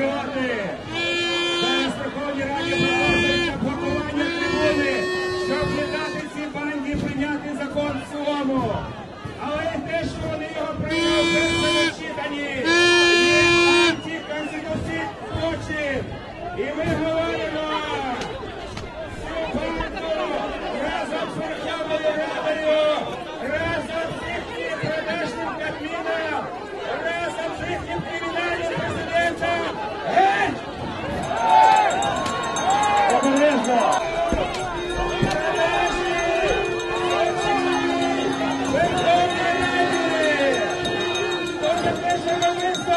热的。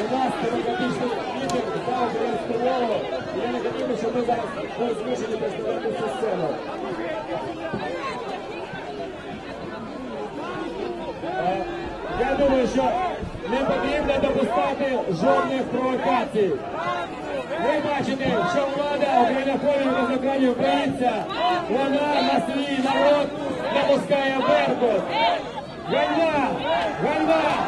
У нас демократичний лідер Зеленського, і я не хотів, щоб ми зараз були змушені Я думаю, що не потрібно допускати жодних провокацій. Ви бачите, що влада українофобів законі українця, вона на свій народ допускає беркут. Ганьба! Ганьба!